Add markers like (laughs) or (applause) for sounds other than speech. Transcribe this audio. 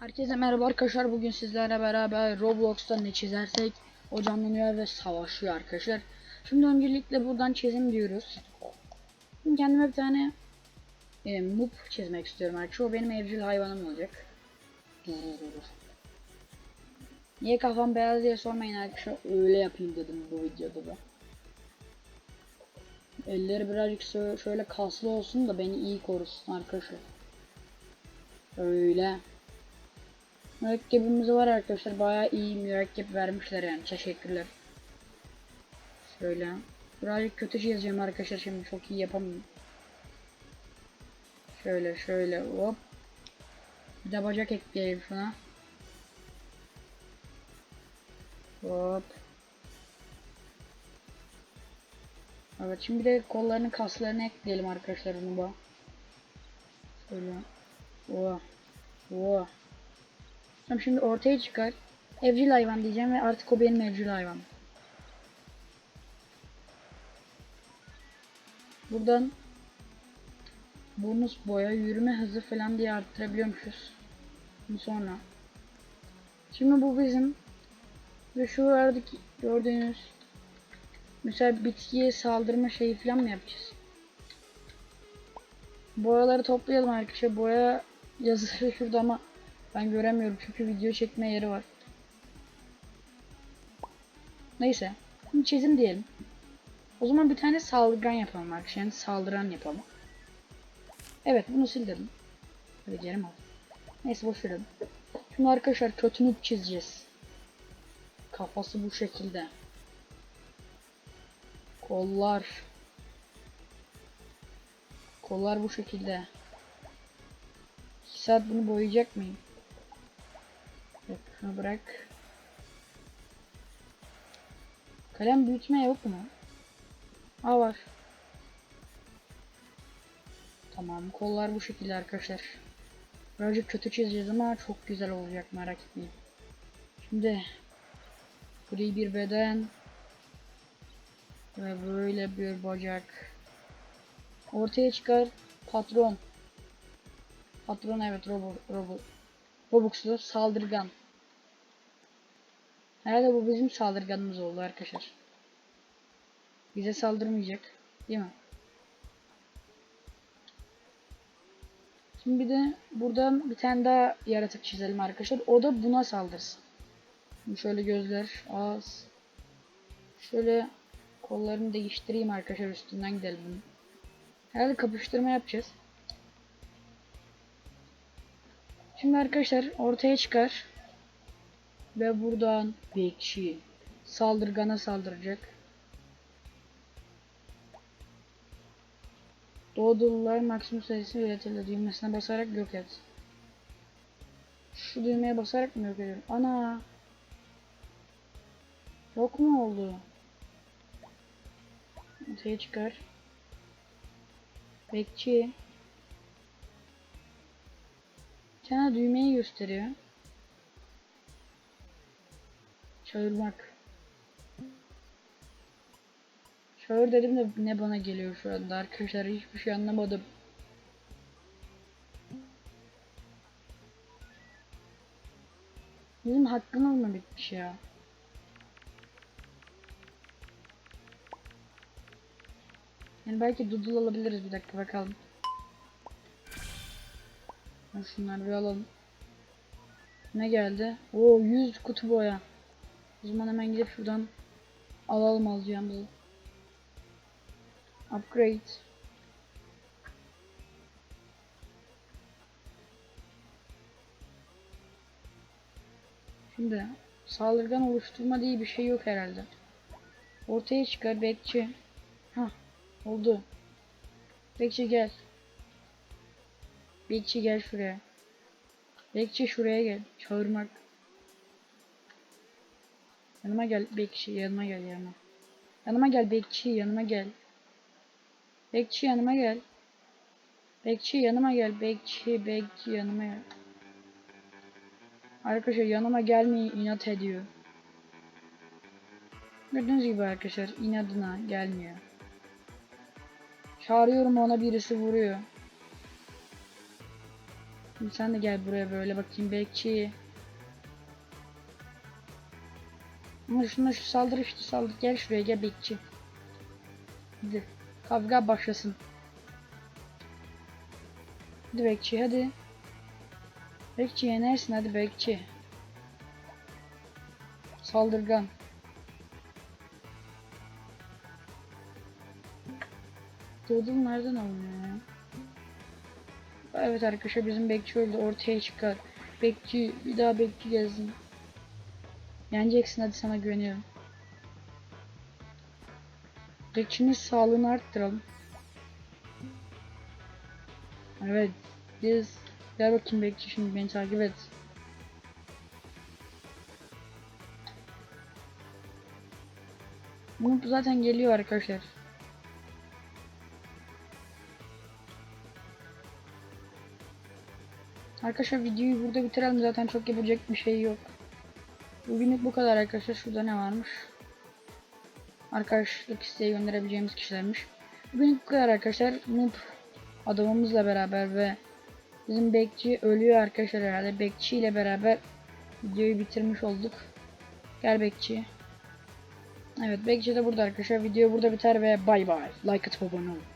Herkese merhaba arkadaşlar. Bugün sizlerle beraber Roblox'ta ne çizersek o canlanıyor ve savaşıyor arkadaşlar. Şimdi öncelikle buradan çizim diyoruz. Şimdi kendime bir tane e, mup çizmek istiyorum arkadaşlar. O benim evcil hayvanım olacak. Niye kafam beyaz diye sormayın arkadaşlar. Öyle yapayım dedim bu videoda da. Elleri birazcık şö- şöyle kaslı olsun da beni iyi korusun arkadaşlar. Öyle. Mürekkebimiz var arkadaşlar. Bayağı iyi mürekkep vermişler yani. Teşekkürler. Şöyle. Birazcık kötü çizeceğim arkadaşlar şimdi çok iyi yapamıyorum. Şöyle şöyle hop. Bir de bacak ekleyelim şuna. Hop. Evet şimdi de kollarının kaslarını ekleyelim arkadaşlar bunu bu. Şöyle. Oh. Oh. Tamam şimdi ortaya çıkar. Evcil hayvan diyeceğim ve artık o benim evcil hayvan. Buradan bonus boya, yürüme hızı falan diye arttırabiliyormuşuz. Sonra. Şimdi bu bizim ve şu aradaki gördüğünüz mesela bitkiye saldırma şeyi falan mı yapacağız? Boyaları toplayalım arkadaşlar. Boya yazısı (laughs) şurada ama ben göremiyorum çünkü video çekme yeri var. Neyse. Şimdi çizim diyelim. O zaman bir tane saldırgan yapalım arkadaşlar. Yani saldıran yapalım. Evet bunu sil dedim. Becerim al. Neyse boş verelim. Şimdi arkadaşlar kötünü çizeceğiz. Kafası bu şekilde. Kollar. Kollar bu şekilde. 2 saat bunu boyayacak mıyım? Şunu bırak. Kalem büyütme yok mu? Aa var. Tamam kollar bu şekilde arkadaşlar. Birazcık kötü çizeceğiz ama çok güzel olacak merak etmeyin. Şimdi gri bir beden ve böyle bir bacak. Ortaya çıkar patron. Patron evet robot robot. Robux'lu saldırgan. Herhalde bu bizim saldırganımız oldu arkadaşlar. Bize saldırmayacak. Değil mi? Şimdi bir de buradan bir tane daha yaratık çizelim arkadaşlar. O da buna saldırsın. Şimdi şöyle gözler, ağız. Şöyle kollarını değiştireyim arkadaşlar üstünden gidelim. Herhalde kapıştırma yapacağız. Şimdi arkadaşlar ortaya çıkar. Ve buradan bekçi saldırgana saldıracak. Doğdulular maksimum sayısı üretildi düğmesine basarak yok et. Şu düğmeye basarak mı yok ediyorum? Ana! Yok mu oldu? Ortaya çıkar. Bekçi. Tane düğmeyi gösteriyor. Çağırmak. Çağır dedim de ne bana geliyor şu anda arkadaşlar hiçbir şey anlamadım. Bizim hakkımız mı bitmiş ya? Yani belki dudul alabiliriz bir dakika bakalım. Şunları bir alalım. Ne geldi? Oo 100 kutu boya. O zaman hemen gidip şuradan alalım alacağımızı. Upgrade. Şimdi saldırgan oluşturma diye bir şey yok herhalde. Ortaya çıkar bekçi. Ha oldu. Bekçi gel. Bekçi gel şuraya. Bekçi şuraya gel. Çağırmak. Yanıma gel bekçi yanıma gel yanıma. Yanıma gel bekçi yanıma gel. Bekçi yanıma gel. Bekçi yanıma gel. Bekçi bekçi yanıma gel. Arkadaşlar yanıma gelmeyi inat ediyor. Gördüğünüz gibi arkadaşlar inadına gelmiyor. Çağırıyorum ona birisi vuruyor. Sen de gel buraya böyle bakayım bekçi. Ama şuna şu saldır işte saldır. Gel şuraya gel bekçi. Hadi. Kavga başlasın. Hadi bekçi hadi. Bekçi yenersin hadi bekçi. Saldırgan. Doğdum nereden alınıyor ya? Evet arkadaşlar bizim bekçi öldü ortaya çıkar. Bekçi bir daha bekçi gelsin. Yeneceksin hadi sana güveniyorum. Bekçinin sağlığını arttıralım. Evet. Biz gel bakayım bekçi şimdi beni takip et. Bu zaten geliyor arkadaşlar. Arkadaşlar videoyu burada bitirelim zaten çok yapacak bir şey yok. Bugünlük bu kadar arkadaşlar. Şurada ne varmış? Arkadaşlık isteği gönderebileceğimiz kişilermiş. Bugünlük bu kadar arkadaşlar. Noob adamımızla beraber ve bizim bekçi ölüyor arkadaşlar herhalde. Bekçi ile beraber videoyu bitirmiş olduk. Gel bekçi. Evet bekçi de burada arkadaşlar. Video burada biter ve bay bay. Like atıp abone olun.